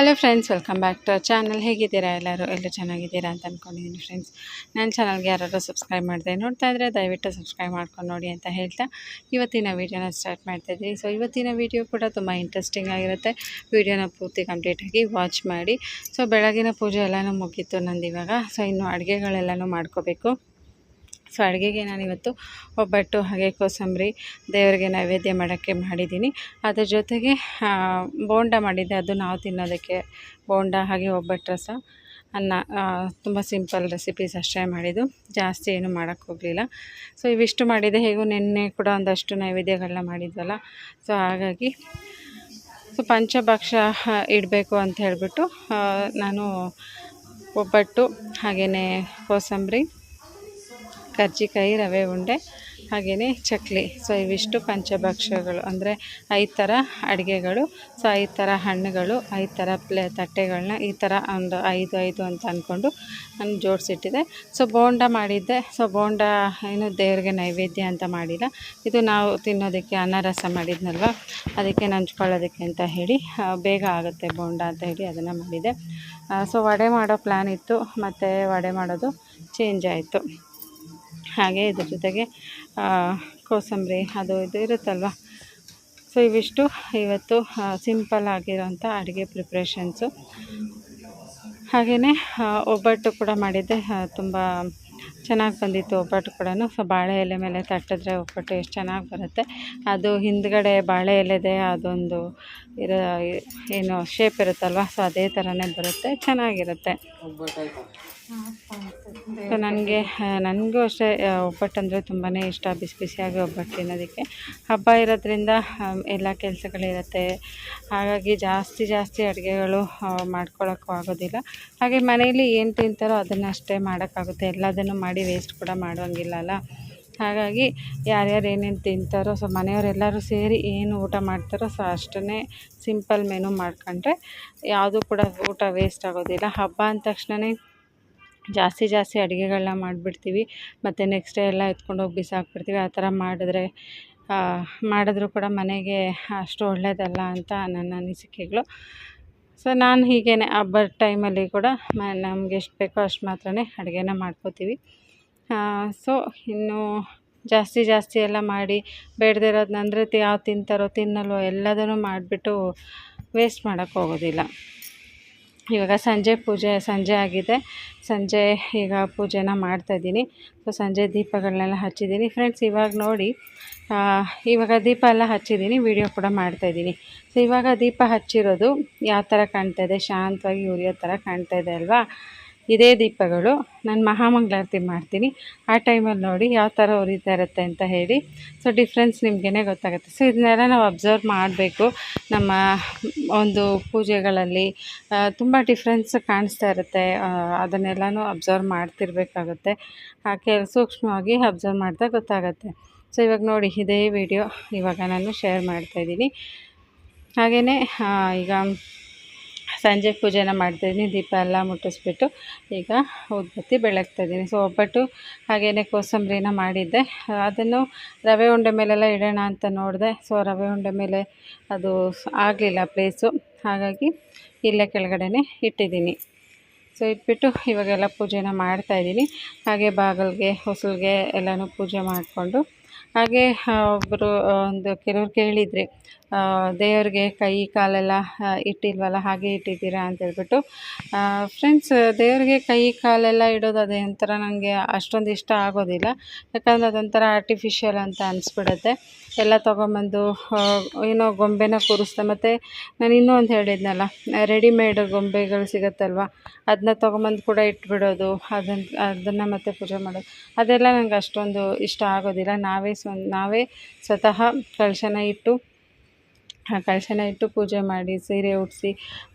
Hello friends welcome back to channel ಹೇಗಿದ್ದೀರಾ ಎಲ್ಲರೂ? ಎಲ್ಲ ಚೆನ್ನಾಗಿದ್ದೀರಾ ಅಂತ ಅಂದ್ಕೊಂಡಿದ್ದೀನಿ ಫ್ರೆಂಡ್ಸ್ ನನ್ನ ಚಾನಲ್ಗೆ ಯಾರಾದರೂ ಸಬ್ಸ್ಕ್ರೈಬ್ ಮಾಡಿದೆ ನೋಡ್ತಾ ಇದ್ದರೆ ದಯವಿಟ್ಟು ಸಬ್ಸ್ಕ್ರೈಬ್ ಮಾಡ್ಕೊಂಡು ನೋಡಿ ಅಂತ ಹೇಳ್ತಾ ಇವತ್ತಿನ ವೀಡಿಯೋನ ಸ್ಟಾರ್ಟ್ ಮಾಡ್ತಾಯಿದ್ದೀನಿ ಸೊ ಇವತ್ತಿನ ವೀಡಿಯೋ ಕೂಡ ತುಂಬ ಇಂಟ್ರೆಸ್ಟಿಂಗ್ ಆಗಿರುತ್ತೆ. ವೀಡಿಯೋನ ಪೂರ್ತಿ ಕಂಪ್ಲೀಟಾಗಿ ವಾಚ್ ಮಾಡಿ. ಸೊ ಬೆಳಗಿನ ಪೂಜೆ ಎಲ್ಲನೂ ಮುಗೀತು ನಂದು ಇವಾಗ ಸೊ ಇನ್ನು ಅಡುಗೆಗಳೆಲ್ಲನೂ ಮಾಡ್ಕೋಬೇಕು. ಸೊ ಅಡುಗೆಗೆ ನಾನಿವತ್ತು ಒಬ್ಬಟ್ಟು, ಹಾಗೆ ಕೋಸಂಬರಿ ದೇವರಿಗೆ ನೈವೇದ್ಯ ಮಾಡೋಕ್ಕೆ ಮಾಡಿದ್ದೀನಿ. ಅದ್ರ ಜೊತೆಗೆ ಬೋಂಡ ಮಾಡಿದ್ದೆ. ಅದು ನಾವು ತಿನ್ನೋದಕ್ಕೆ ಬೋಂಡ, ಹಾಗೆ ಒಬ್ಬಟ್ಟು ರಸ, ಅನ್ನ ತುಂಬ ಸಿಂಪಲ್ ರೆಸಿಪೀಸ್ ಅಷ್ಟೇ ಮಾಡಿದ್ದು. ಜಾಸ್ತಿ ಏನು ಮಾಡೋಕ್ಕೆ ಹೋಗಲಿಲ್ಲ. ಸೊ ಇವಿಷ್ಟು ಮಾಡಿದೆ. ಹೇಗೂ ನಿನ್ನೆ ಕೂಡ ಒಂದಷ್ಟು ನೈವೇದ್ಯಗಳನ್ನ ಮಾಡಿದ್ವಲ್ಲ. ಸೊ ಹಾಗಾಗಿ, ಸೊ ಪಂಚಭಕ್ಷ ಇಡಬೇಕು ಅಂತ ಹೇಳಿಬಿಟ್ಟು ನಾನು ಒಬ್ಬಟ್ಟು, ಹಾಗೆಯೇ ಕೋಸಂಬರಿ ಕರ್ಜಿಕಾಯಿ ರವೆ ಉಂಡೆ ಹಾಗೆಯೇ ಚಕ್ಲಿ. ಸೊ ಇವಿಷ್ಟು ಪಂಚಭಕ್ಷಗಳು. ಅಂದರೆ ಐದು ಥರ ಅಡುಗೆಗಳು ಸೊ ಐದು ಥರ ಹಣ್ಣುಗಳು, ಐದು ಥರ ಪ್ಲೇ ತಟ್ಟೆಗಳನ್ನ ಈ ಥರ ಒಂದು ಐದು ಐದು ಅಂತ ಅಂದ್ಕೊಂಡು ನಾನು ಜೋಡಿಸಿಟ್ಟಿದ್ದೆ ಸೊ ಬೋಂಡ ಮಾಡಿದ್ದೆ. ಸೊ ಬೋಂಡ ಏನು ದೇವ್ರಿಗೆ ನೈವೇದ್ಯ ಅಂತ ಮಾಡಿಲ್ಲ. ಇದು ನಾವು ತಿನ್ನೋದಕ್ಕೆ ಅನ್ನರಸ ಮಾಡಿದ್ನಲ್ವ? ಅದಕ್ಕೆ ನಂಚ್ಕೊಳ್ಳೋದಕ್ಕೆ ಅಂತ ಹೇಳಿ ಬೇಗ ಆಗುತ್ತೆ ಬೋಂಡ ಅಂತ ಹೇಳಿ ಅದನ್ನು ಮಾಡಿದೆ. ಸೊ ವಡೆ ಮಾಡೋ ಪ್ಲ್ಯಾನ್ ಇತ್ತು. ಮತ್ತು ವಡೆ ಮಾಡೋದು ಚೇಂಜ್ ಆಯಿತು. ಹಾಗೆ ಇದ್ರ ಜೊತೆಗೆ ಕೋಸಂಬರಿ ಅದು ಇದು ಇರುತ್ತಲ್ವ? ಸೊ ಇವಿಷ್ಟು. ಇವತ್ತು ಸಿಂಪಲ್ ಆಗಿರೋಂಥ ಅಡುಗೆ ಪ್ರಿಪ್ರೇಷನ್ಸು ಹಾಗೆಯೇ ಒಬ್ಬಟ್ಟು ಕೂಡ ಮಾಡಿದ್ದೆ. ತುಂಬ ಚೆನ್ನಾಗಿ ಬಂದಿತ್ತು ಒಬ್ಬಟ್ಟು ಕೂಡ ಸೊ ಬಾಳೆ ಎಲೆ ಮೇಲೆ ತಟ್ಟಿದ್ರೆ ಒಬ್ಬಟ್ಟು ಎಷ್ಟು ಚೆನ್ನಾಗಿ ಬರುತ್ತೆ. ಅದು ಹಿಂದ್ಗಡೆ ಬಾಳೆ ಎಲೆದೇ ಅದೊಂದು ಇರೋ, ಏನು ಶೇಪ್ ಇರುತ್ತಲ್ವ? ಸೊ ಅದೇ ಥರನೇ ಬರುತ್ತೆ. ಚೆನ್ನಾಗಿರುತ್ತೆ. ಸೊ, ನನಗೆ ನನಗೂ ಅಷ್ಟೇ ಒಬ್ಬಟ್ಟು ಅಂದರೆ ತುಂಬಾ ಇಷ್ಟ, ಬಿಸಿ ಬಿಸಿಯಾಗಿ ಒಬ್ಬಟ್ಟು ತಿನ್ನೋದಕ್ಕೆ. ಹಬ್ಬ ಇರೋದ್ರಿಂದ ಎಲ್ಲ ಕೆಲಸಗಳಿರುತ್ತೆ. ಹಾಗಾಗಿ ಜಾಸ್ತಿ ಜಾಸ್ತಿ ಅಡುಗೆಗಳು ಮಾಡ್ಕೊಳ್ಳೋಕ್ಕೂ ಆಗೋದಿಲ್ಲ. ಹಾಗೆ ಮನೆಯಲ್ಲಿ ಏನು ತಿಂತಾರೋ ಅದನ್ನಷ್ಟೇ ಮಾಡೋಕ್ಕಾಗುತ್ತೆ. ಎಲ್ಲದನ್ನು ಮಾಡಿ ವೇಸ್ಟ್ ಕೂಡ ಮಾಡೋಂಗಿಲ್ಲ ಅಲ್ಲ. ಹಾಗಾಗಿ ಯಾರ್ಯಾರು ಏನೇನು ತಿಂತಾರೋ, ಸೊ, ಮನೆಯವರೆಲ್ಲರೂ ಸೇರಿ ಏನು ಊಟ ಮಾಡ್ತಾರೋ, ಸೊ, ಅಷ್ಟನ್ನೇ ಸಿಂಪಲ್ ಮೆನು ಮಾಡ್ಕೊಂಡ್ರೆ ಯಾವುದೂ ಕೂಡ ಊಟ ವೇಸ್ಟ್ ಆಗೋದಿಲ್ಲ. ಹಬ್ಬ ಅಂದ ತಕ್ಷಣವೇ ಜಾಸ್ತಿ ಜಾಸ್ತಿ ಅಡುಗೆಗಳ್ನ ಮಾಡಿಬಿಡ್ತೀವಿ. ಮತ್ತು ನೆಕ್ಸ್ಟ್ ಡೇ ಎಲ್ಲ ಎತ್ಕೊಂಡು ಹೋಗಿ ಬಿಸಾಕ್ಬಿಡ್ತೀವಿ. ಆ ಥರ ಮಾಡಿದ್ರೆ ಮಾಡಿದ್ರೂ ಕೂಡ ಮನೆಗೆ ಅಷ್ಟು ಒಳ್ಳೆಯದಲ್ಲ ಅಂತ ನನ್ನ ಅನಿಸಿಕೆಗಳು. ಸೊ ನಾನು ಹೀಗೇ ಹಬ್ಬದ ಟೈಮಲ್ಲಿ ಕೂಡ ಮ, ನಮ್ಗೆ ಎಷ್ಟು ಬೇಕೋ ಅಷ್ಟು ಮಾತ್ರನೇ ಅಡುಗೆನ ಮಾಡ್ಕೋತೀವಿ. ಸೊ ಇನ್ನು ಜಾಸ್ತಿ ಜಾಸ್ತಿ ಎಲ್ಲ ಮಾಡಿ ಬೇಡದೇ ಇರೋದು ಅಂದರೆ ಯಾವ ತಿಂತಾರೋ, ತಿನ್ನಲ್ವೋ ಎಲ್ಲದನ್ನು ಮಾಡಿಬಿಟ್ಟು ವೇಸ್ಟ್ ಮಾಡೋಕ್ಕೆ ಹೋಗೋದಿಲ್ಲ. ಇವಾಗ ಸಂಜೆ ಪೂಜೆ, ಸಂಜೆ ಆಗಿದೆ. ಸಂಜೆ ಈಗ ಪೂಜೆನ ಮಾಡ್ತಾಯಿದ್ದೀನಿ ಸೊ ಸಂಜೆ ದೀಪಗಳನ್ನೆಲ್ಲ ಹಚ್ಚಿದ್ದೀನಿ. ಫ್ರೆಂಡ್ಸ್ ಇವಾಗ ನೋಡಿ ಇವಾಗ ದೀಪ ಎಲ್ಲ ಹಚ್ಚಿದ್ದೀನಿ. ವಿಡಿಯೋ ಕೂಡ ಮಾಡ್ತಾಯಿದ್ದೀನಿ ಸೊ ಇವಾಗ ದೀಪ ಹಚ್ಚಿರೋದು ಯಾವ ಥರ ಕಾಣ್ತಾ ಇದೆ? ಶಾಂತವಾಗಿ ಉರಿಯೋ ಥರ ಕಾಣ್ತಾ ಇದೆ ಅಲ್ವಾ? ಇದೇ ದೀಪಗಳು. ನಾನು ಮಹಾಮಂಗಳಾರತಿ ಮಾಡ್ತೀನಿ. ಆ ಟೈಮಲ್ಲಿ ನೋಡಿ ಯಾವ ಥರ ಉರಿತಾ ಇರುತ್ತೆ ಅಂತ ಹೇಳಿ. ಸೊ ಡಿಫ್ರೆನ್ಸ್ ನಿಮಗೇ ಗೊತ್ತಾಗುತ್ತೆ. ಸೊ ಇದನ್ನೆಲ್ಲ ನಾವು ಅಬ್ಸರ್ವ್ ಮಾಡಬೇಕು. ನಮ್ಮ ಒಂದು ಪೂಜೆಗಳಲ್ಲಿ ತುಂಬ ಡಿಫ್ರೆನ್ಸ್ ಕಾಣಿಸ್ತಾ ಇರುತ್ತೆ. ಅದನ್ನೆಲ್ಲನೂ ಅಬ್ಸರ್ವ್ ಮಾಡ್ತಿರ್ಬೇಕಾಗುತ್ತೆ. ಹಾಗೆ ಸೂಕ್ಷ್ಮವಾಗಿ ಅಬ್ಸರ್ವ್ ಮಾಡ್ತಾ ಗೊತ್ತಾಗುತ್ತೆ. ಸೊ ಇವಾಗ ನೋಡಿ ಇದೇ ವಿಡಿಯೋ ಇವಾಗ ನಾನು ಶೇರ್ ಮಾಡ್ತಾಯಿದ್ದೀನಿ ಹಾಗೆಯೇ ಈಗ ಸಂಜೆ ಪೂಜೆನ ಮಾಡ್ತಾಯಿದ್ದೀನಿ ದೀಪ ಎಲ್ಲ ಮುಟ್ಟಿಸ್ಬಿಟ್ಟು ಈಗ ಉದ್ಬತ್ತಿ ಬೆಳಗ್ತಾ ಇದ್ದೀನಿ ಸೊ ಒಬ್ಬಟ್ಟು ಹಾಗೆಯೇ ಕೋಸಂಬರಿನ ಮಾಡಿದ್ದೆ. ಅದನ್ನು ರವೆ ಉಂಡೆ ಮೇಲೆಲ್ಲ ಇಡೋಣ ಅಂತ ನೋಡಿದೆ. ಸೊ ರವೆ ಉಂಡೆ ಮೇಲೆ ಅದು ಆಗಲಿಲ್ಲ ಪ್ಲೇಸು ಹಾಗಾಗಿ ಇಲ್ಲೇ ಕೆಳಗಡೆ ಇಟ್ಟಿದ್ದೀನಿ ಸೊ ಇಟ್ಬಿಟ್ಟು ಇವಾಗೆಲ್ಲ ಪೂಜೆನ ಮಾಡ್ತಾಯಿದ್ದೀನಿ ಹಾಗೆ ಬಾಗಿಲಿಗೆ, ಹೊಸಲಿಗೆ ಎಲ್ಲನೂ ಪೂಜೆ ಮಾಡಿಕೊಂಡು. ಹಾಗೆ ಒಬ್ಬರು ಒಂದು ಕೆಲವ್ರು ಕೇಳಿದ್ರಿ ದೇವ್ರಿಗೆ ಕೈ ಕಾಲೆಲ್ಲ ಇಟ್ಟಿಲ್ವಲ್ಲ, ಹಾಗೆ ಇಟ್ಟಿದ್ದೀರಾ ಅಂತ ಹೇಳ್ಬಿಟ್ಟು ಫ್ರೆಂಡ್ಸ್ ದೇವ್ರಿಗೆ ಕೈ ಕಾಲೆಲ್ಲ ಇಡೋದು ಅದೇ ಒಂಥರ ನನಗೆ ಅಷ್ಟೊಂದು ಇಷ್ಟ ಆಗೋದಿಲ್ಲ. ಯಾಕಂದರೆ ಅದೊಂಥರ ಆರ್ಟಿಫಿಷಿಯಲ್ ಅಂತ ಅನಿಸ್ಬಿಡುತ್ತೆ. ಎಲ್ಲ ತೊಗೊಂಬಂದು ಏನೋ ಗೊಂಬೆನ ಕೂರಿಸ್ದೆ. ಮತ್ತು ನಾನು ಇನ್ನೂ ಒಂದು ಹೇಳಿದ್ನಲ್ಲ ರೆಡಿಮೇಡ್ ಗೊಂಬೆಗಳು ಸಿಗುತ್ತಲ್ವ? ಅದನ್ನ ತೊಗೊಂಬಂದು ಕೂಡ ಇಟ್ಬಿಡೋದು ಅದನ್ನು ಅದನ್ನು ಮತ್ತೆ ಪೂಜೆ ಮಾಡೋದು. ಅದೆಲ್ಲ ನನಗೆ ಅಷ್ಟೊಂದು ಇಷ್ಟ ಆಗೋದಿಲ್ಲ. ನಾವೇ ಸ್ವ, ನಾವೇ ಸ್ವತಃ ಕಳಶನ ಇಟ್ಟು ಕಳಶನ ಇಟ್ಟು ಪೂಜೆ ಮಾಡಿ, ಸೀರೆ ಉಡಿಸಿ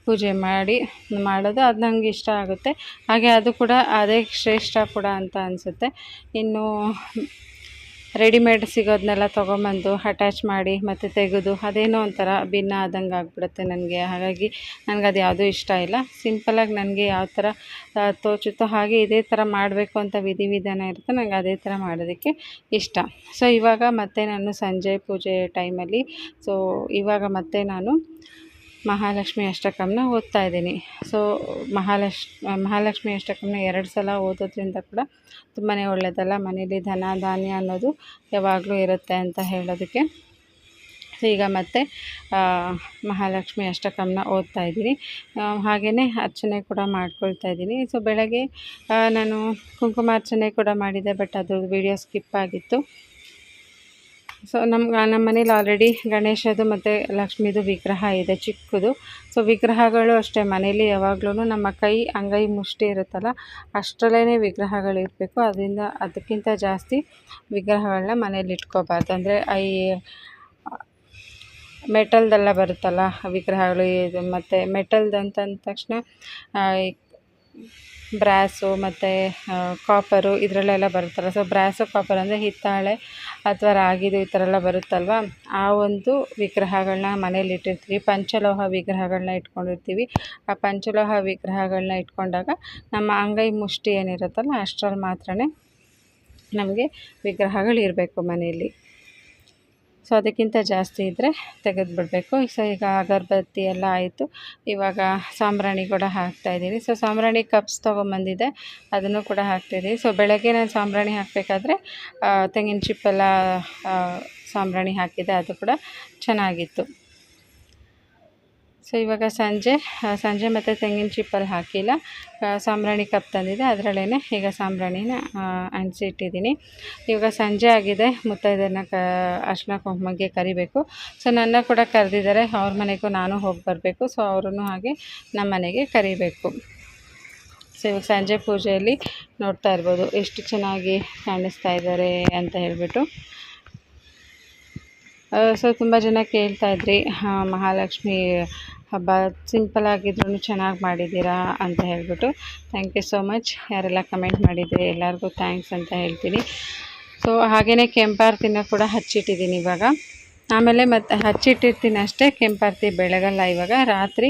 ಪೂಜೆ ಮಾಡಿ ಮಾಡೋದು ಅದು ನನಗೆ ಇಷ್ಟ ಆಗುತ್ತೆ. ಹಾಗೆ ಅದು ಕೂಡ ಅದೇ ಶ್ರೇಷ್ಠ ಕೂಡ ಅಂತ ಅನಿಸುತ್ತೆ. ಇನ್ನು ರೆಡಿಮೇಡ್ ಸಿಗೋದನ್ನೆಲ್ಲ ತೊಗೊಂಬಂದು ಅಟ್ಯಾಚ್ ಮಾಡಿ ಮತ್ತು ತೆಗೆದು ಅದೇನೋ ಒಂಥರ ಭಿನ್ನ ಆದಂಗೆ ಆಗಿಬಿಡುತ್ತೆ ನನಗೆ. ಹಾಗಾಗಿ ನನಗೆ ಅದು ಯಾವುದೂ ಇಷ್ಟ ಇಲ್ಲ. ಸಿಂಪಲಾಗಿ ನನಗೆ ಯಾವ ಥರ ತೋಚುತ್ತೋ ಹಾಗೆ ಇದೇ ಥರ ಮಾಡಬೇಕು ಅಂತ ವಿಧಿವಿಧಾನ ಇರುತ್ತೆ ನನಗೆ ಅದೇ ಥರ ಮಾಡೋದಕ್ಕೆ ಇಷ್ಟ. ಸೊ ಇವಾಗ ಮತ್ತೆ ನಾನು ಸಂಜೆ ಪೂಜೆ ಟೈಮಲ್ಲಿ ಸೊ ಇವಾಗ ಮತ್ತೆ ನಾನು ಮಹಾಲಕ್ಷ್ಮಿ ಅಷ್ಟಕಮ್ನ ಓದ್ತಾ ಇದ್ದೀನಿ. ಸೊ ಮಹಾಲಕ್ಷ್ ಮಹಾಲಕ್ಷ್ಮಿ ಅಷ್ಟಕಮ್ನ ಎರಡು ಸಲ ಓದೋದ್ರಿಂದ ಕೂಡ ತುಂಬಾ ಒಳ್ಳೆಯದಲ್ಲ ಮನೇಲಿ ಧನ, ಧಾನ್ಯ ಅನ್ನೋದು ಯಾವಾಗಲೂ ಇರುತ್ತೆ ಅಂತ ಹೇಳೋದಕ್ಕೆ. ಸೊ ಈಗ ಮತ್ತೆ ಮಹಾಲಕ್ಷ್ಮಿ ಅಷ್ಟಕಮ್ನ ಓದ್ತಾ ಇದ್ದೀನಿ. ಹಾಗೆಯೇ ಅರ್ಚನೆ ಕೂಡ ಮಾಡ್ಕೊಳ್ತಾ ಇದ್ದೀನಿ. ಸೊ ಬೆಳಗ್ಗೆ ನಾನು ಕುಂಕುಮಾರ್ಚನೆ ಕೂಡ ಮಾಡಿದೆ ಬಟ್ ಅದು ವಿಡಿಯೋ ಸ್ಕಿಪ್ ಆಗಿತ್ತು. ಸೊ ನಮ್ಮ ನಮ್ಮ ಮನೇಲಿ ಆಲ್ರೆಡಿ ಗಣೇಶದು ಮತ್ತು ಲಕ್ಷ್ಮೀದು ವಿಗ್ರಹ ಇದೆ, ಚಿಕ್ಕದು. ಸೊ ವಿಗ್ರಹಗಳು ಅಷ್ಟೇ. ಮನೇಲಿ ಯಾವಾಗ್ಲೂ ನಮ್ಮ ಕೈ, ಅಂಗೈ ಮುಷ್ಟಿ ಇರುತ್ತಲ್ಲ ಅಷ್ಟರಲ್ಲೇ ವಿಗ್ರಹಗಳಿರಬೇಕು ಅದರಿಂದ, ಅದಕ್ಕಿಂತ ಜಾಸ್ತಿ ವಿಗ್ರಹಗಳನ್ನ ಮನೇಲಿ ಇಟ್ಕೋಬಾರ್ದು. ಅಂದರೆ, ಐ, ಮೆಟಲ್ದೆಲ್ಲ ಬರುತ್ತಲ್ಲ, ವಿಗ್ರಹಗಳು, ಇದು ಮತ್ತು ಮೆಟಲ್ದು ಅಂತ ಅಂದ ತಕ್ಷಣ ಈ ಬ್ರಾಸು ಮತ್ತು ಕಾಪರು ಇದರಲ್ಲೆಲ್ಲ ಬರುತ್ತಲ್ಲ. ಸೊ ಬ್ರಾಸು ಕಾಪರ್ ಅಂದರೆ ಹಿತ್ತಾಳೆ ಅಥವಾ ರಾಗಿದು ಈ ಥರ ಎಲ್ಲ ಬರುತ್ತಲ್ವ? ಆ ಒಂದು ವಿಗ್ರಹಗಳನ್ನ ಮನೇಲಿ ಇಟ್ಟಿರ್ತೀವಿ. ಪಂಚಲೋಹ ವಿಗ್ರಹಗಳನ್ನ ಇಟ್ಕೊಂಡಿರ್ತೀವಿ. ಆ ಪಂಚಲೋಹ ವಿಗ್ರಹಗಳನ್ನ ಇಟ್ಕೊಂಡಾಗ ನಮ್ಮ ಅಂಗೈ ಮುಷ್ಟಿ ಏನಿರುತ್ತಲ್ಲ, ಅಷ್ಟರಲ್ಲಿ ಮಾತ್ರ ನಮಗೆ ವಿಗ್ರಹಗಳು ಇರಬೇಕು ಮನೆಯಲ್ಲಿ ಸೊ ಅದಕ್ಕಿಂತ ಜಾಸ್ತಿ ಇದ್ದರೆ ತೆಗೆದುಬಿಡ್ಬೇಕು. ಸೊ ಈಗ ಅಗರಬತ್ತಿ ಎಲ್ಲ ಆಯಿತು. ಇವಾಗ ಸಾಂಬ್ರಾಣಿ ಕೂಡ ಹಾಕ್ತಾಯಿದ್ದೀನಿ ಸೊ ಸಾಂಬ್ರಾಣಿ ಕಪ್ಸ್ ತೊಗೊಂಬಂದಿದೆ. ಅದನ್ನು ಕೂಡ ಹಾಕ್ತಾಯಿದ್ದೀನಿ ಸೊ ಬೆಳಗ್ಗೆ ನಾನು ಸಾಂಬ್ರಾಣಿ ಹಾಕಬೇಕಾದ್ರೆ ತೆಂಗಿನ ಚಿಪ್ಪೆಲ್ಲ ಸಾಂಬ್ರಾಣಿ ಹಾಕಿದ್ದೆ. ಅದು ಕೂಡ ಚೆನ್ನಾಗಿತ್ತು. ಸೊ ಇವಾಗ ಸಂಜೆ ಸಂಜೆ ಮತ್ತು ತೆಂಗಿನ ಚಿಪ್ಪಲ್ಲಿ ಹಾಕಿಲ್ಲ. ಸಾಂಬ್ರಾಣಿ ಕಪ್ ತಂದಿದೆ. ಅದರಲ್ಲೇ ಈಗ ಸಾಂಬ್ರಾಣಿನ ಅಣಿಸಿಟ್ಟಿದ್ದೀನಿ ಇವಾಗ ಸಂಜೆ ಆಗಿದೆ. ಮುತ್ತೈದೆಯನ್ನು ಕ ಅರ್ಶಿನ ಕುಂಕುಮಕ್ಕೆ ಕರಿಬೇಕು. ಸೊ ನನ್ನ ಕೂಡ ಕರೆದಿದ್ದಾರೆ. ಅವ್ರ ಮನೆಗೂ ನಾನು ಹೋಗಿ ಬರಬೇಕು. ಸೊ ಅವರನ್ನು ಹಾಗೆ ನಮ್ಮ ಮನೆಗೆ ಕರಿಬೇಕು. ಸೊ ಇವಾಗ ಸಂಜೆ ಪೂಜೆಯಲ್ಲಿ ನೋಡ್ತಾ ಇರ್ಬೋದು. ಎಷ್ಟು ಚೆನ್ನಾಗಿ ಕಾಣಿಸ್ತಾ ಇದ್ದಾರೆ ಅಂತ ಹೇಳಿಬಿಟ್ಟು. ಸೊ ತುಂಬ ಜನ ಕೇಳ್ತಾಯಿದ್ರಿ ಮಹಾಲಕ್ಷ್ಮಿ ಹಬ್ಬ ಸಿಂಪಲ್ ಆಗಿದ್ರೂ ಚೆನ್ನಾಗಿ ಮಾಡಿದ್ದೀರಾ ಅಂತ ಹೇಳಿಬಿಟ್ಟು ಥ್ಯಾಂಕ್ ಯು ಸೋ ಮಚ್ ಯಾರೆಲ್ಲ ಕಮೆಂಟ್ ಮಾಡಿದ್ದೆ ಎಲ್ಲರಿಗೂ ಥ್ಯಾಂಕ್ಸ್ ಅಂತ ಹೇಳ್ತೀನಿ. ಸೊ ಹಾಗೆಯೇ ಕೆಂಪಾರ್ತಿನ ಕೂಡ ಹಚ್ಚಿಟ್ಟಿದ್ದೀನಿ ಇವಾಗ. ಆಮೇಲೆ ಮತ್ತು ಹಚ್ಚಿಟ್ಟಿರ್ತೀನಿ ಅಷ್ಟೇ ಕೆಂಪಾರ್ತಿ ಬೆಳಗಲ್ಲ ಇವಾಗ. ರಾತ್ರಿ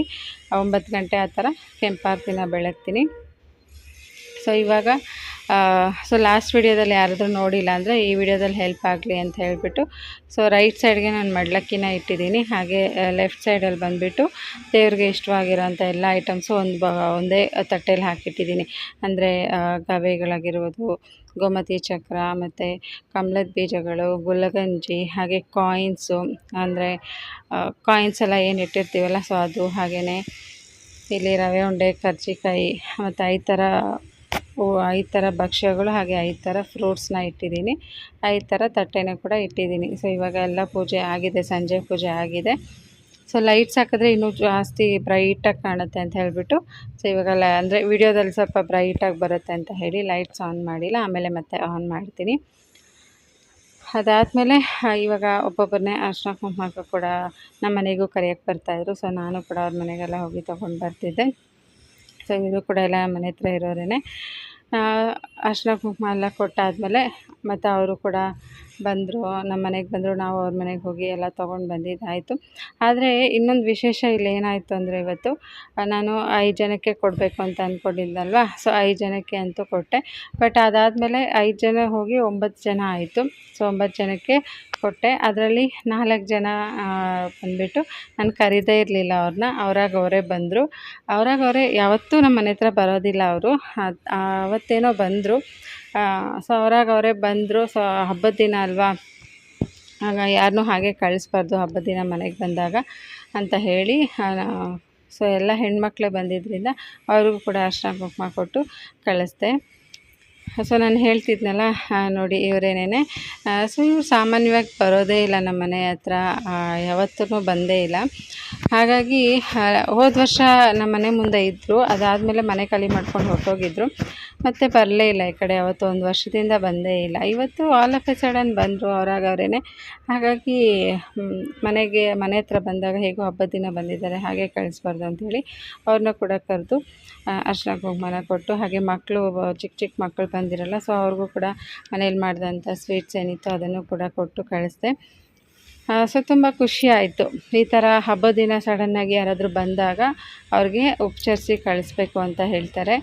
ಒಂಬತ್ತು ಗಂಟೆ ಆ ಥರ ಕೆಂಪಾರ್ತಿನ ಬೆಳಗ್ತೀನಿ. ಸೊ ಇವಾಗ ಸೊ ಲಾಸ್ಟ್ ವಿಡಿಯೋದಲ್ಲಿ ಯಾರಾದರೂ ನೋಡಿಲ್ಲ ಅಂದರೆ ಈ ವಿಡಿಯೋದಲ್ಲಿ ಹೆಲ್ಪ್ ಆಗಲಿ ಅಂತ ಹೇಳಿಬಿಟ್ಟು ಸೊ ರೈಟ್ ಸೈಡ್ಗೆ ನಾನು ಮಡ್ಲಕ್ಕಿನ ಇಟ್ಟಿದ್ದೀನಿ. ಹಾಗೆ ಲೆಫ್ಟ್ ಸೈಡಲ್ಲಿ ಬಂದುಬಿಟ್ಟು ದೇವ್ರಿಗೆ ಇಷ್ಟವಾಗಿರೋಂಥ ಎಲ್ಲ ಐಟಮ್ಸು ಒಂದು ಬ, ಒಂದೇ ತಟ್ಟೆಯಲ್ಲಿ ಹಾಕಿಟ್ಟಿದ್ದೀನಿ. ಅಂದರೆ ಗವೆಗಳಾಗಿರ್ಬೋದು, ಗೋಮತಿ ಚಕ್ರ, ಮತ್ತು ಕಮಲದ ಬೀಜಗಳು ಗುಲ್ಲಗಂಜಿ ಹಾಗೆ ಕಾಯಿನ್ಸು ಅಂದರೆ ಕಾಯಿನ್ಸ್ ಎಲ್ಲ ಏನು ಇಟ್ಟಿರ್ತೀವಲ್ಲ ಸೊ ಅದು ಹಾಗೆಯೇ ಇಲ್ಲಿ ರವೆ, ಉಂಡೆ, ಕರ್ಜಿಕಾಯಿ, ಮತ್ತು ಐದು ಥರ ಐದು ಥರ ಭಕ್ಷ್ಯಗಳು ಹಾಗೆ ಐದು ಥರ ಫ್ರೂಟ್ಸ್ನ ಇಟ್ಟಿದ್ದೀನಿ. ಐದು ಥರ ತಟ್ಟೆನ ಕೂಡ ಇಟ್ಟಿದ್ದೀನಿ. ಸೊ ಇವಾಗ ಎಲ್ಲ ಪೂಜೆ ಆಗಿದೆ, ಸಂಜೆ ಪೂಜೆ ಆಗಿದೆ. ಸೊ ಲೈಟ್ಸ್ ಹಾಕಿದ್ರೆ ಇನ್ನೂ ಜಾಸ್ತಿ ಬ್ರೈಟಾಗಿ ಕಾಣುತ್ತೆ ಅಂತ ಹೇಳಿಬಿಟ್ಟು. ಸೊ ಇವಾಗೆಲ್ಲ ಅಂದರೆ ವಿಡಿಯೋದಲ್ಲಿ ಸ್ವಲ್ಪ ಬ್ರೈಟಾಗಿ ಬರುತ್ತೆ ಅಂತ ಹೇಳಿ ಲೈಟ್ಸ್ ಆನ್ ಮಾಡಿಲ್ಲ. ಆಮೇಲೆ ಮತ್ತೆ ಆನ್ ಮಾಡ್ತೀನಿ. ಅದಾದಮೇಲೆ ಇವಾಗ ಒಬ್ಬೊಬ್ಬರನ್ನೇ ಅರ್ಶನ ಕುಂಕುಮಕ್ಕೆ ಕೂಡ ನಮ್ಮ ಮನೆಗೂ ಕರೆಯೋಕ್ಕೆ ಬರ್ತಾಯಿದ್ರು ಸೊ ನಾನು ಕೂಡ ಅವ್ರ ಮನೆಗೆಲ್ಲ ಹೋಗಿ ತೊಗೊಂಡು ಬರ್ತಿದ್ದೆ. ಸೊ ಇದು ಕೂಡ ಎಲ್ಲ ಮನೆ ಹತ್ರ ಇರೋರೇ ಅರ್ಶಿನ ಕುಂಕುಮ ಎಲ್ಲ ಕೊಟ್ಟಾದಮೇಲೆ ಮತ್ತು ಅವರು ಕೂಡ ಬಂದರು ನಮ್ಮ ಮನೆಗೆ ಬಂದರು, ನಾವು ಅವ್ರ ಮನೆಗೆ ಹೋಗಿ ಎಲ್ಲ ತೊಗೊಂಡು ಬಂದಿದ್ದಾಯಿತು. ಆದರೆ ಇನ್ನೊಂದು ವಿಶೇಷ ಇಲ್ಲಿ ಏನಾಯಿತು ಅಂದರೆ ಇವತ್ತು, ನಾನು ಐದು ಜನಕ್ಕೆ ಕೊಡಬೇಕು ಅಂತ ಅಂದ್ಕೊಂಡಿದ್ದಲ್ವ ಸೊ ಐದು ಜನಕ್ಕೆ ಅಂತೂ ಕೊಟ್ಟೆ. ಬಟ್ ಅದಾದಮೇಲೆ ಐದು ಜನ ಹೋಗಿ ಒಂಬತ್ತು ಜನ ಆಯಿತು. ಸೊ ಒಂಬತ್ತು ಜನಕ್ಕೆ ಕೊಟ್ಟೆ. ಅದರಲ್ಲಿ ನಾಲ್ಕು ಜನ ಬಂದುಬಿಟ್ಟು ನಾನು ಕರೀದೇ ಇರಲಿಲ್ಲ ಅವ್ರನ್ನ ಅವ್ರಾಗ ಅವರೇ ಬಂದರು. ಅವ್ರಾಗ ಅವರೇ ಯಾವತ್ತೂ ನಮ್ಮ ಮನೆ ಹತ್ರ ಬರೋದಿಲ್ಲ ಅವರು. ಅವತ್ತೇನೋ ಬಂದರು. ಸೊ ಅವ್ರಾಗ ಅವರೇ ಬಂದರು, ಸೊ ಹಬ್ಬದ ದಿನ ಅಲ್ವಾ? ಆಗ ಯಾರನ್ನೂ ಹಾಗೆ ಕಳಿಸ್ಬಾರ್ದು ಹಬ್ಬದ ದಿನ ಮನೆಗೆ ಬಂದಾಗ ಅಂತ ಹೇಳಿ ಸೊ ಎಲ್ಲ ಹೆಣ್ಮಕ್ಳೇ ಬಂದಿದ್ದರಿಂದ ಅವ್ರಿಗೂ ಕೂಡ ಅರ್ಶನ ಕುಂಕುಮ ಕೊಟ್ಟು ಕಳಿಸ್ದೆ. ಸೊ ನಾನು ಹೇಳ್ತಿದ್ನಲ್ಲ ನೋಡಿ ಇವರೇನೇ ಸೊ ಇವ್ರು ಸಾಮಾನ್ಯವಾಗಿ ಬರೋದೇ ಇಲ್ಲ ನಮ್ಮ ಮನೆ ಹತ್ರ ಯಾವತ್ತೂ ಬಂದೇ ಇಲ್ಲ. ಹಾಗಾಗಿ ಹೋದ ವರ್ಷ ನಮ್ಮ ಮನೆ ಮುಂದೆ ಇದ್ದರು ಅದಾದಮೇಲೆ ಮನೆ ಖಾಲಿ ಮಾಡ್ಕೊಂಡು ಹೊರಟೋಗಿದ್ರು. ಮತ್ತೆ ಬರಲೇ ಇಲ್ಲ ಈ ಕಡೆ. ಅವತ್ತು ಒಂದು ವರ್ಷದಿಂದ ಬಂದೇ ಇಲ್ಲ. ಇವತ್ತು ಆಲ್ ಆಫ್ ಎ ಸಡನ್ ಬಂದರು ಅವರಾಗವ್ರೇ ಅವರೇ ಹಾಗಾಗಿ ಮನೆಗೆ, ಮನೆ ಹತ್ರ ಬಂದಾಗ ಹೇಗೋ ಹಬ್ಬದ ದಿನ ಬಂದಿದ್ದಾರೆ. ಹಾಗೆ ಕಳಿಸ್ಬಾರ್ದು ಅಂಥೇಳಿ ಅವ್ರನ್ನ ಕೂಡ ಕರೆದು ಅರ್ಶನ ಕುಂಕುಮನ ಕೊಟ್ಟು, ಹಾಗೆ ಮಕ್ಕಳು ಚಿಕ್ಕ ಚಿಕ್ಕ ಮಕ್ಕಳು ಬಂದಿರಲ್ಲ ಸೊ ಅವ್ರಿಗೂ ಕೂಡ ಮನೇಲಿ ಮಾಡಿದಂಥ ಸ್ವೀಟ್ಸ್ ಏನಿತ್ತು ಅದನ್ನು ಕೂಡ ಕೊಟ್ಟು ಕಳಿಸ್ದೆ. ಸೊ ತುಂಬ ಖುಷಿ ಆಯಿತು. ಈ ಥರ ಹಬ್ಬದ ದಿನ ಸಡನ್ನಾಗಿ ಯಾರಾದರೂ ಬಂದಾಗ ಅವ್ರಿಗೆ ಉಪಚರಿಸಿ ಕಳಿಸ್ಬೇಕು ಅಂತ ಹೇಳ್ತಾರೆ.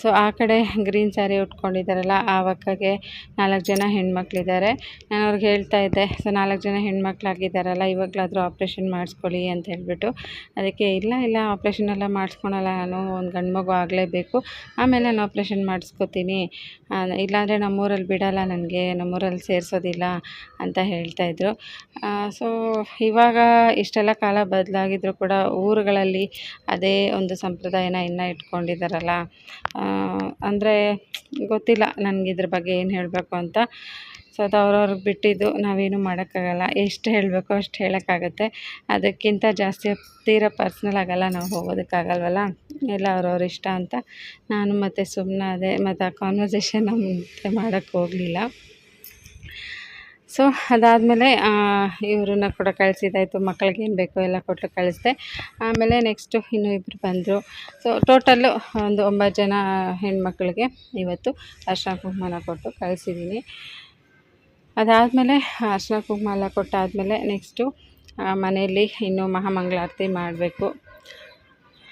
ಸೊ ಆ ಕಡೆ ಗ್ರೀನ್ ಸ್ಯಾರಿ ಉಟ್ಕೊಂಡಿದ್ದಾರಲ್ಲ, ಆ ಅಕ್ಕಗೆ ನಾಲ್ಕು ಜನ ಹೆಣ್ಮಕ್ಳಿದ್ದಾರೆ. ನಾನು ಅವ್ರಿಗೆ ಹೇಳ್ತಾ ಇದ್ದೆ ಸೊ ನಾಲ್ಕು ಜನ ಹೆಣ್ಮಕ್ಳಾಗಿದ್ದಾರಲ್ಲ, ಇವಾಗಲಾದರೂ ಆಪ್ರೇಷನ್ ಮಾಡಿಸ್ಕೊಳ್ಳಿ ಅಂತ ಹೇಳಿಬಿಟ್ಟು. ಅದಕ್ಕೆ, ಇಲ್ಲ ಇಲ್ಲ ಆಪ್ರೇಷನ್ ಎಲ್ಲ ಮಾಡಿಸ್ಕೊಳಲ್ಲ ನಾನು, ಒಂದು ಗಂಡು ಮಗು ಆಗಲೇಬೇಕು. ಆಮೇಲೆ ನಾನು ಆಪ್ರೇಷನ್ ಮಾಡಿಸ್ಕೊತೀನಿ. ಇಲ್ಲಾಂದರೆ ನಮ್ಮೂರಲ್ಲಿ ಬಿಡಲ್ಲ ನನಗೆ, ನಮ್ಮೂರಲ್ಲಿ ಸೇರಿಸೋದಿಲ್ಲ ಅಂತ ಹೇಳ್ತಾಯಿದ್ರು ಸೊ ಇವಾಗ ಇಷ್ಟೆಲ್ಲ ಕಾಲ ಬದಲಾಗಿದ್ರು ಕೂಡ ಊರುಗಳಲ್ಲಿ ಅದೇ ಒಂದು ಸಂಪ್ರದಾಯನ ಇನ್ನೂ ಇಟ್ಕೊಂಡಿದ್ದಾರಲ್ಲ. ಅಂದರೆ ಗೊತ್ತಿಲ್ಲ ನನಗೆ ಇದ್ರ ಬಗ್ಗೆ ಏನು ಹೇಳಬೇಕು ಅಂತ. ಸೊ ಅದು ಅವ್ರವ್ರಿಗೆ ಬಿಟ್ಟಿದ್ದು ನಾವೇನು ಮಾಡೋಕ್ಕಾಗಲ್ಲ. ಎಷ್ಟು ಹೇಳಬೇಕೋ ಅಷ್ಟು ಹೇಳೋಕ್ಕಾಗತ್ತೆ. ಅದಕ್ಕಿಂತ ಜಾಸ್ತಿ ತೀರ ಪರ್ಸ್ನಲ್ ಆಗಲ್ಲ ನಾವು ಹೋಗೋದಕ್ಕಾಗಲ್ವಲ್ಲ? ಎಲ್ಲ ಅವ್ರವ್ರ ಇಷ್ಟ ಅಂತ ನಾನು ಮತ್ತು ಸುಮ್ಮನೆ ಅದೇ, ಮತ್ತು ಆ ಕಾನ್ವರ್ಸೇಷನ್ ಮುಂದೆ ಮಾಡೋಕ್ಕೆ ಹೋಗಲಿಲ್ಲ. ಸೊ, ಅದಾದಮೇಲೆ ಇವ್ರನ್ನ ಕೂಡ ಕಳಿಸಿದ್ದಾಯಿತು. ಮಕ್ಕಳಿಗೆ ಏನು ಬೇಕೋ ಎಲ್ಲ ಕೊಟ್ಟು ಕಳಿಸಿದೆ. ಆಮೇಲೆ ನೆಕ್ಸ್ಟು ಇನ್ನೂ ಇಬ್ಬರು ಬಂದರು. ಸೊ ಟೋಟಲ್ಲು ಒಂದು ಒಂಬತ್ತು ಜನ ಹೆಣ್ಮಕ್ಳಿಗೆ ಇವತ್ತು ಅರ್ಶಿನ ಕುಂಕುಮನ ಕೊಟ್ಟು ಕಳಿಸಿದ್ದೀನಿ ಅದಾದಮೇಲೆ ಅರ್ಶಿನ ಕುಂಕುಮ ಎಲ್ಲ ಕೊಟ್ಟಾದಮೇಲೆ ನೆಕ್ಸ್ಟು ಮನೆಯಲ್ಲಿ ಇನ್ನೂ ಮಹಾಮಂಗಳಾರತಿ ಮಾಡಬೇಕು.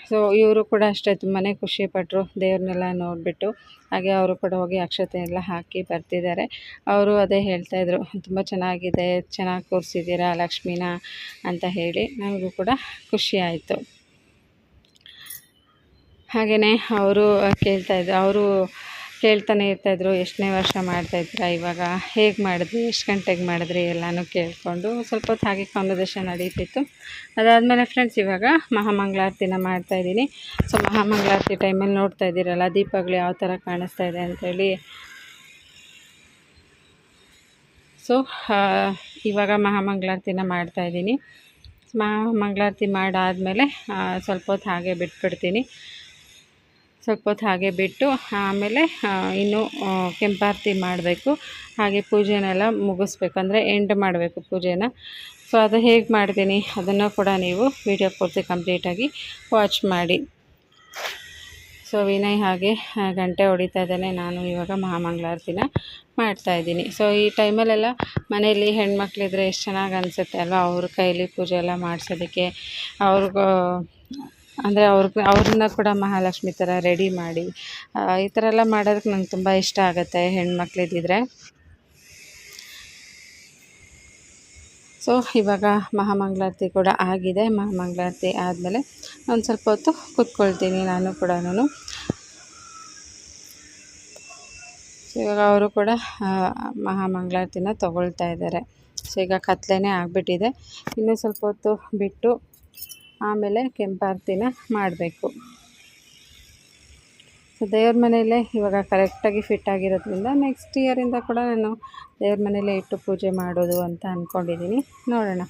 ಸೊ ಇವರು ಕೂಡ ಅಷ್ಟೇ ತುಂಬಾ ಖುಷಿಪಟ್ಟರು ದೇವ್ರನ್ನೆಲ್ಲ ನೋಡಿಬಿಟ್ಟು. ಹಾಗೆ ಅವರು ಕೂಡ ಹೋಗಿ ಅಕ್ಷತೆ ಎಲ್ಲ ಹಾಕಿ ಬರ್ತಿದ್ದಾರೆ. ಅವರು ಅದೇ ಹೇಳ್ತಾಯಿದ್ರು ತುಂಬ ಚೆನ್ನಾಗಿದೆ, ಚೆನ್ನಾಗಿ ಕೂರಿಸಿದ್ದೀರಾ ಲಕ್ಷ್ಮೀನ? ಅಂತ ಹೇಳಿ. ನನಗೂ ಕೂಡ ಖುಷಿ ಆಯಿತು. ಹಾಗೆಯೇ ಅವರು ಕೇಳ್ತಾಯಿದ್ರು ಅವರು ಕೇಳ್ತಾನೆ ಇರ್ತಾಯಿದ್ರು, ಎಷ್ಟನೇ ವರ್ಷ ಮಾಡ್ತಾಯಿದ್ರ ಇವಾಗ ಹೇಗೆ ಮಾಡಿದ್ರಿ, ಎಷ್ಟು ಗಂಟೆಗೆ ಮಾಡಿದ್ರಿ ಎಲ್ಲನೂ ಕೇಳಿಕೊಂಡು ಸ್ವಲ್ಪ ಹೊತ್ತು ಹಾಗೆ ಕಾನ್ವರ್ಸೇಷನ್ ನಡೀತಿತ್ತು. ಅದಾದಮೇಲೆ ಫ್ರೆಂಡ್ಸ್ ಇವಾಗ ಮಹಾಮಂಗಳಾರತಿನ ಮಾಡ್ತಾಯಿದ್ದೀನಿ. ಸೊ ಮಹಾಮಂಗಳಾರತಿ ಟೈಮಲ್ಲಿ ನೋಡ್ತಾ ಇದ್ದೀರಲ್ಲ, ದೀಪಗಳು ಯಾವ ಥರ ಕಾಣಿಸ್ತಾ ಇದೆ ಅಂಥೇಳಿ ಸೊ ಇವಾಗ ಮಹಾಮಂಗಳಾರತಿನ ಮಾಡ್ತಾಯಿದ್ದೀನಿ. ಮಹಾಮಂಗಳಾರತಿ ಮಾಡಾದಮೇಲೆ ಸ್ವಲ್ಪ ಹೊತ್ತು ಹಾಗೆ ಬಿಟ್ಬಿಡ್ತೀನಿ. ಸ್ವಲ್ಪ ಹೊತ್ತು ಹಾಗೆ ಬಿಟ್ಟು ಆಮೇಲೆ ಇನ್ನು ಕೆಂಪಾರತಿ ಮಾಡಬೇಕು. ಹಾಗೆ ಪೂಜೆನೆಲ್ಲ ಮುಗಿಸ್ಬೇಕು. ಅಂದರೆ ಎಂಡ್ ಮಾಡಬೇಕು ಪೂಜೆನ. ಸೊ ಅದು ಹೇಗೆ ಮಾಡ್ತೀನಿ ಅದನ್ನು ಕೂಡ ನೀವು ವಿಡಿಯೋ ಪೂರ್ತಿ ಕಂಪ್ಲೀಟಾಗಿ ವಾಚ್ ಮಾಡಿ. ಸೊ ವಿನಯ್ ಹಾಗೆ ಗಂಟೆ ಹೊಡಿತಾ ಇದ್ದಾನೆ. ನಾನು ಇವಾಗ ಮಹಾಮಂಗಳಾರತಿನ ಮಾಡ್ತಾಯಿದ್ದೀನಿ ಸೊ ಈ ಟೈಮಲ್ಲೆಲ್ಲ ಮನೆಯಲ್ಲಿ ಹೆಣ್ಮಕ್ಳಿದ್ರೆ ಎಷ್ಟು ಚೆನ್ನಾಗಿ ಅನಿಸುತ್ತೆ ಅಲ್ವಾ? ಅವ್ರ ಕೈಲಿ ಪೂಜೆ ಎಲ್ಲ ಮಾಡಿಸೋದಕ್ಕೆ, ಅವ್ರಿಗೂ ಅಂದರೆ ಅವ್ರಿಗೆ ಅವ್ರನ್ನ ಕೂಡ ಮಹಾಲಕ್ಷ್ಮಿ ಥರ ರೆಡಿ ಮಾಡಿ ಈ ಥರ ಎಲ್ಲ ಮಾಡೋದಕ್ಕೆ ನಂಗೆ ತುಂಬ ಇಷ್ಟ ಆಗುತ್ತೆ ಹೆಣ್ಮಕ್ಳಿದ್ದಿದ್ರೆ ಸೊ ಇವಾಗ ಮಹಾಮಂಗಳಾರತಿ ಕೂಡ ಆಗಿದೆ. ಮಹಾಮಂಗಳಾರತಿ ಆದಮೇಲೆ ಒಂದು ಸ್ವಲ್ಪ ಹೊತ್ತು ಕೂತ್ಕೊಳ್ತೀನಿ ನಾನು ಕೂಡ ನಾನು ಇವಾಗ ಅವರು ಕೂಡ ಮಹಾಮಂಗಳಾರತಿನ ತಗೊಳ್ತಾ ಇದ್ದಾರೆ ಸೊ ಈಗ ಕತ್ಲೆನೇ ಆಗಿಬಿಟ್ಟಿದೆ. ಇನ್ನೂ ಸ್ವಲ್ಪ ಹೊತ್ತು ಬಿಟ್ಟು ಆಮೇಲೆ ಕೆಂಪಾರತಿನ ಮಾಡಬೇಕು. ಸೊ ದೇವ್ರ ಮನೆಯಲ್ಲೇ ಇವಾಗ ಕರೆಕ್ಟಾಗಿ ಫಿಟ್ ಆಗಿರೋದ್ರಿಂದ ನೆಕ್ಸ್ಟ್ ಇಯರಿಂದ ಕೂಡ ನಾನು ದೇವ್ರ ಮನೆಯಲ್ಲೇ ಇಟ್ಟು ಪೂಜೆ ಮಾಡೋದು ಅಂತ ಅಂದ್ಕೊಂಡಿದ್ದೀನಿ ನೋಡೋಣ.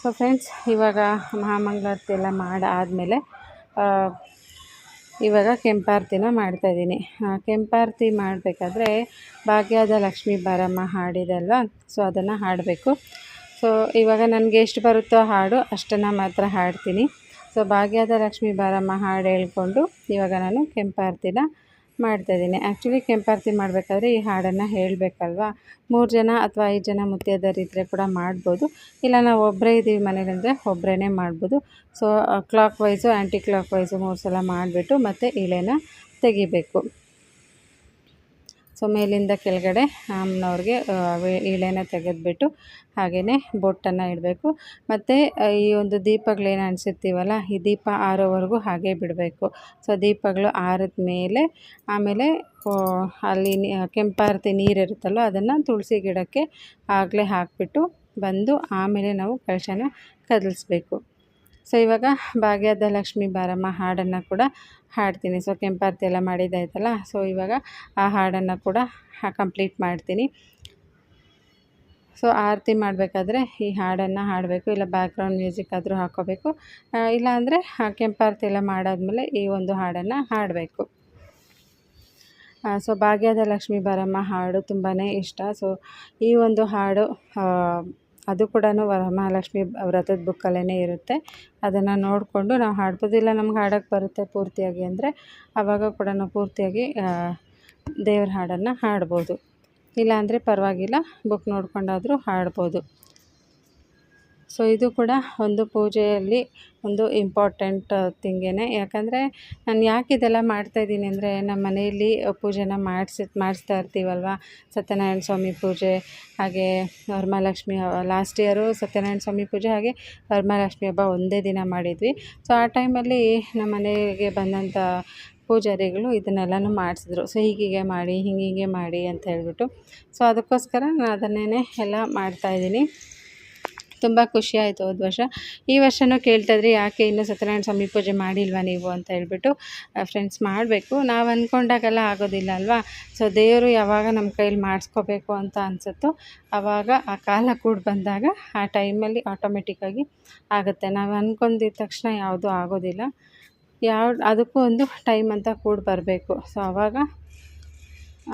ಸೊ ಫ್ರೆಂಡ್ಸ್ ಇವಾಗ ಮಹಾಮಂಗಳಾರತಿ ಎಲ್ಲ ಮಾಡಾದಮೇಲೆ ಇವಾಗ ಕೆಂಪಾರತಿನ ಮಾಡ್ತಾಯಿದ್ದೀನಿ ಕೆಂಪಾರತಿ ಮಾಡಬೇಕಾದ್ರೆ ಭಾಗ್ಯದ ಲಕ್ಷ್ಮೀ ಬಾರಮ್ಮ ಹಾಡಿದಲ್ವಾ ಸೊ ಅದನ್ನು ಹಾಡಬೇಕು. ಸೊ ಇವಾಗ ನನಗೆ ಎಷ್ಟು ಬರುತ್ತೋ ಹಾಡು ಅಷ್ಟನ್ನು ಮಾತ್ರ ಹಾಡ್ತೀನಿ. ಸೊ ಭಾಗ್ಯದ ಲಕ್ಷ್ಮೀ ಬಾರಮ್ಮ ಹಾಡು ಹೇಳ್ಕೊಂಡು ಇವಾಗ ನಾನು ಕೆಂಪಾರ್ತಿನ ಮಾಡ್ತಾಯಿದ್ದೀನಿ ಆ್ಯಕ್ಚುಲಿ ಕೆಂಪಾರತಿ ಮಾಡಬೇಕಾದ್ರೆ ಈ ಹಾಡನ್ನು ಹೇಳಬೇಕಲ್ವಾ? ಮೂರು ಜನ ಅಥವಾ ಐದು ಜನ ಮುತ್ತೈದರಿದ್ದರೆ ಕೂಡ ಮಾಡ್ಬೋದು. ಇಲ್ಲ, ನಾವು ಒಬ್ಬರೇ ಇದ್ದೀವಿ ಮನೇಲಿ ಅಂದರೆ ಒಬ್ಬರೇ ಮಾಡ್ಬೋದು. So clockwise anticlockwise ಮೂರು ಸಲ ಮಾಡಿಬಿಟ್ಟು ಮತ್ತು ಇಳೆನ ತೆಗಿಬೇಕು. ಸೊ ಮೇಲಿಂದ ಕೆಳಗಡೆ ಅಮ್ಮನವ್ರಿಗೆ ಇಳೆನ ತೆಗೆದುಬಿಟ್ಟು ಹಾಗೆಯೇ ಬೊಟ್ಟನ್ನು ಇಡಬೇಕು. ಮತ್ತು ಈ ಒಂದು ದೀಪಗಳೇನು ಅನಿಸುತ್ತೀವಲ್ಲ ಈ ದೀಪ ಆರೋವರೆಗೂ ಹಾಗೆ ಬಿಡಬೇಕು. ಸೊ ದೀಪಗಳು ಆರಿದ ಮೇಲೆ, ಆಮೇಲೆ ಅಲ್ಲಿ ಕೆಂಪಾರತಿ ಇರುತ್ತಲ್ಲೋ ಅದನ್ನು ತುಳಸಿ ಗಿಡಕ್ಕೆ ಆಗಲೇ ಹಾಕಿಬಿಟ್ಟು ಬಂದು ಆಮೇಲೆ ನಾವು ಕಳಶನ ಕದಲಿಸ್ಬೇಕು. ಸೊ ಇವಾಗ ಭಾಗ್ಯದ ಲಕ್ಷ್ಮಿ ಬಾರಮ್ಮ ಹಾಡನ್ನು ಕೂಡ ಹಾಡ್ತೀನಿ. ಸೊ ಕೆಂಪಾರ್ತಿ ಎಲ್ಲ ಮಾಡಿದ್ದಾಯ್ತಲ್ಲ? ಸೊ ಇವಾಗ ಆ ಹಾಡನ್ನು ಕೂಡ ಕಂಪ್ಲೀಟ್ ಮಾಡ್ತೀನಿ. ಸೊ ಆರತಿ ಮಾಡಬೇಕಾದ್ರೆ ಈ ಹಾಡನ್ನು ಹಾಡಬೇಕು. ಇಲ್ಲ ಬ್ಯಾಕ್ಗ್ರೌಂಡ್ ಮ್ಯೂಸಿಕ್ ಆದರೂ ಹಾಕ್ಕೋಬೇಕು ಇಲ್ಲಾಂದರೆ ಕೆಂಪಾರತಿ ಎಲ್ಲ ಮಾಡಾದಮೇಲೆ ಈ ಒಂದು ಹಾಡನ್ನು ಹಾಡಬೇಕು. ಸೊ ಭಾಗ್ಯದ ಲಕ್ಷ್ಮೀ ಬಾರಮ್ಮ ಹಾಡು ತುಂಬಾ ಇಷ್ಟ. ಸೊ ಈ ಒಂದು ಹಾಡು ಅದು ಕೂಡ ವರಮಹಾಲಕ್ಷ್ಮಿ ವ್ರತದ ಬುಕ್ಕಲ್ಲೇ ಇರುತ್ತೆ. ಅದನ್ನು ನೋಡಿಕೊಂಡು ನಾವು ಹಾಡ್ಬೋದು. ಇಲ್ಲ ನಮ್ಗೆ ಹಾಡೋಕ್ಕೆ ಬರುತ್ತೆ ಪೂರ್ತಿಯಾಗಿ ಅಂದರೆ ಆವಾಗ ಕೂಡ ನಾವು ಪೂರ್ತಿಯಾಗಿ ದೇವ್ರ ಹಾಡನ್ನು ಹಾಡ್ಬೋದು. ಇಲ್ಲಾಂದರೆ ಪರವಾಗಿಲ್ಲ ಬುಕ್ ನೋಡ್ಕೊಂಡಾದರೂ ಹಾಡ್ಬೋದು. ಸೊ ಇದು ಕೂಡ ಒಂದು ಪೂಜೆಯಲ್ಲಿ ಒಂದು ಇಂಪಾರ್ಟೆಂಟ್ ಥಿಂಗೇನೆ ಯಾಕಂದರೆ ನಾನು ಯಾಕೆ ಇದೆಲ್ಲ ಮಾಡ್ತಾಯಿದ್ದೀನಿ ಅಂದರೆ ನಮ್ಮ ಮನೆಯಲ್ಲಿ ಪೂಜೆನ ಮಾಡಿಸಿ, ಮಾಡಿಸ್ತಾ ಇರ್ತೀವಲ್ವ? ಸತ್ಯನಾರಾಯಣ ಸ್ವಾಮಿ ಪೂಜೆ, ಹಾಗೆ ವರಮಹಾಲಕ್ಷ್ಮಿ ಲಾಸ್ಟ್ ಇಯರು ಸತ್ಯನಾರಾಯಣ ಸ್ವಾಮಿ ಪೂಜೆ ಹಾಗೆ ವರಮಹಾಲಕ್ಷ್ಮಿ ಹಬ್ಬ ಒಂದೇ ದಿನ ಮಾಡಿದ್ವಿ. ಸೊ ಆ ಟೈಮಲ್ಲಿ ನಮ್ಮ ಮನೆಗೆ ಬಂದಂಥ ಪೂಜಾರಿಗಳು ಇದನ್ನೆಲ್ಲನೂ ಮಾಡಿಸಿದ್ರು. ಸೊ ಹೀಗೀಗೆ ಮಾಡಿ ಹಿಂಗೆ ಹೀಗೆ ಮಾಡಿ ಅಂತ ಹೇಳಿಬಿಟ್ಟು. ಸೊ ಅದಕ್ಕೋಸ್ಕರ ನಾನು ಅದನ್ನೇ ಎಲ್ಲ ಮಾಡ್ತಾಯಿದ್ದೀನಿ ತುಂಬ ಖುಷಿ ಆಯಿತು ಹೋದ ವರ್ಷ. ಈ ವರ್ಷವೂ ಕೇಳ್ತಾಯಿದ್ರಿ, ಯಾಕೆ ಇನ್ನೂ ಸತ್ಯನಾರಾಯಣ ಸ್ವಾಮಿ ಪೂಜೆ ಮಾಡಿಲ್ವಾ ನೀವು? ಅಂತ ಹೇಳ್ಬಿಟ್ಟು ಫ್ರೆಂಡ್ಸ್ ಮಾಡಬೇಕು. ನಾವು ಅಂದ್ಕೊಂಡಾಗೆಲ್ಲ ಆಗೋದಿಲ್ಲ ಅಲ್ವಾ? ಸೊ ದೇವರು ಯಾವಾಗ ನಮ್ಮ ಕೈಯಲ್ಲಿ ಮಾಡಿಸ್ಕೋಬೇಕು ಅಂತ ಅನಿಸುತ್ತೋ ಆವಾಗ ಆ ಕಾಲ ಕೂಡ ಬಂದಾಗ ಆ ಟೈಮಲ್ಲಿ ಆಟೋಮೆಟಿಕ್ಕಾಗಿ ಆಗುತ್ತೆ. ನಾವು ಅಂದ್ಕೊಂಡಿದ್ದ ತಕ್ಷಣ ಯಾವುದೂ ಆಗೋದಿಲ್ಲ. ಯಾವ, ಅದಕ್ಕೂ ಒಂದು ಟೈಮ್ ಅಂತ ಕೂಡ ಬರಬೇಕು. ಸೊ ಆವಾಗ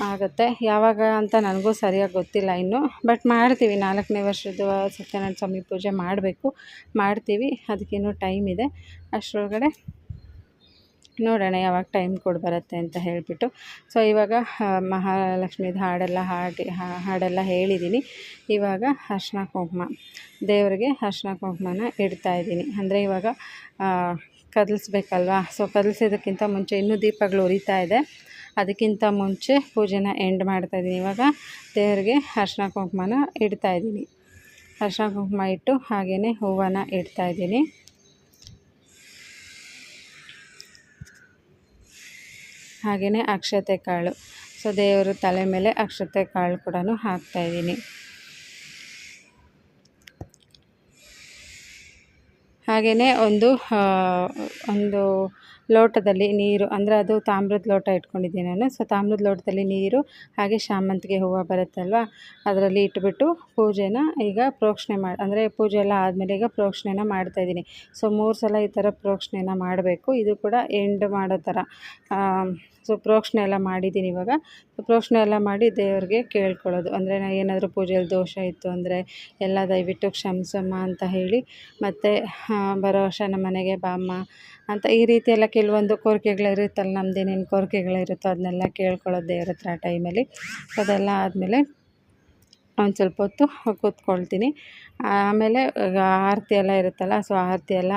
ಆಗುತ್ತೆ. ಯಾವಾಗ ಅಂತ ನನಗೂ ಸರಿಯಾಗಿ ಗೊತ್ತಿಲ್ಲ ಇನ್ನು. ಬಟ್ ಮಾಡ್ತೀವಿ. ನಾಲ್ಕನೇ ವರ್ಷದ ಸತ್ಯನಾರಾಯಣ ಸ್ವಾಮಿ ಪೂಜೆ ಮಾಡಬೇಕು. ಮಾಡ್ತೀವಿ. ಅದಕ್ಕಿನ್ನೂ ಟೈಮ್ ಇದೆ. ಅಷ್ಟರೊಳಗಡೆ ನೋಡೋಣ ಯಾವಾಗ ಟೈಮ್ ಕೊಡು ಬರುತ್ತೆ ಅಂತ ಹೇಳಿಬಿಟ್ಟು. ಸೊ ಇವಾಗ ಮಹಾಲಕ್ಷ್ಮೀದು ಹಾಡೆಲ್ಲ ಹಾಡಿ ಹಾಡೆಲ್ಲ ಹೇಳಿದ್ದೀನಿ ಇವಾಗ ಅರ್ಶಿನ ಕುಂಕುಮ. ದೇವರಿಗೆ ಅರ್ಶಿನ ಕುಂಕುಮನ ಇಡ್ತಾಯಿದ್ದೀನಿ ಅಂದರೆ ಇವಾಗ ಕದಲಿಸ್ಬೇಕಲ್ವಾ? ಸೊ ಕದಲಿಸೋದಕ್ಕಿಂತ ಮುಂಚೆ ಇನ್ನೂ ದೀಪಗಳು ಉರಿತಾ ಇದೆ. ಅದಕ್ಕಿಂತ ಮುಂಚೆ ಪೂಜೆನ ಎಂಡ್ ಮಾಡ್ತಾಯಿದ್ದೀನಿ ಇವಾಗ ದೇವರಿಗೆ ಅರ್ಶಿನ ಕುಂಕುಮನ ಇಡ್ತಾಯಿದ್ದೀನಿ ಅರ್ಶಿನ ಕುಂಕುಮ ಇಟ್ಟು ಹಾಗೆಯೇ ಹೂವನ್ನು ಇಡ್ತಾಯಿದ್ದೀನಿ ಹಾಗೆಯೇ ಅಕ್ಷತೆ ಕಾಳು. ಸೊ ದೇವರು ತಲೆ ಮೇಲೆ ಅಕ್ಷತೆ ಕಾಳು ಕೂಡ ಹಾಕ್ತಾಯಿದ್ದೀನಿ ಹಾಗೆಯೇ ಒಂದು ಒಂದು ಲೋಟದಲ್ಲಿ ನೀರು, ಅಂದರೆ ಅದು ತಾಮ್ರದ ಲೋಟ ಇಟ್ಕೊಂಡಿದ್ದೀನಿ ನಾನು. ಸೊ ತಾಮ್ರದ ಲೋಟದಲ್ಲಿ ನೀರು, ಹಾಗೆ ಶಾಮಂತಿಗೆ ಹೂವು ಬರುತ್ತಲ್ವ, ಅದರಲ್ಲಿ ಇಟ್ಬಿಟ್ಟು ಪೂಜೆನ ಈಗ ಪ್ರೋಕ್ಷಣೆ ಮಾಡಿ ಅಂದರೆ ಪೂಜೆ ಎಲ್ಲ ಆದಮೇಲೆ ಈಗ ಪ್ರೋಕ್ಷಣೆನ ಮಾಡ್ತಾಯಿದ್ದೀನಿ ಸೊ ಮೂರು ಸಲ ಈ ಥರ ಪ್ರೋಕ್ಷಣೆನ ಮಾಡಬೇಕು. ಇದು ಕೂಡ ಎಂಡ್ ಮಾಡೋ ಥರ. ಸೊ ಪ್ರೋಕ್ಷಣೆ ಎಲ್ಲ ಮಾಡಿದ್ದೀನಿ ಇವಾಗ. ಪ್ರೋಕ್ಷಣೆ ಎಲ್ಲ ಮಾಡಿ ದೇವ್ರಿಗೆ ಕೇಳ್ಕೊಳ್ಳೋದು. ಅಂದರೆ ನಾ ಏನಾದರೂ ಪೂಜೆಯಲ್ಲಿ ದೋಷ ಇತ್ತು ಅಂದರೆ ಎಲ್ಲ ದಯವಿಟ್ಟು ಕ್ಷಮಿಸಮ್ಮ ಅಂತ ಹೇಳಿ ಮತ್ತು ಬರೋ ವರ್ಷ ನಮ್ಮ ಮನೆಗೆ ಬಾಮ್ಮ ಅಂತ ಈ ರೀತಿ ಎಲ್ಲ ಕೆಲವೊಂದು ಕೋರಿಕೆಗಳಿರುತ್ತಲ್ಲ ನಮ್ಮದೇನೇನು ಕೋರಿಕೆಗಳಿರುತ್ತೋ ಅದನ್ನೆಲ್ಲ ಕೇಳ್ಕೊಳ್ಳೋದು ದೇವ್ರ ಹತ್ರ ಆ ಟೈಮಲ್ಲಿ ಅದೆಲ್ಲ ಆದಮೇಲೆ ಒಂದು ಸ್ವಲ್ಪ ಹೊತ್ತು ಕೂತ್ಕೊಳ್ತೀನಿ. ಆಮೇಲೆ ಆರತಿ ಎಲ್ಲ ಇರುತ್ತಲ್ಲ ಸೊ ಆರತಿ ಎಲ್ಲ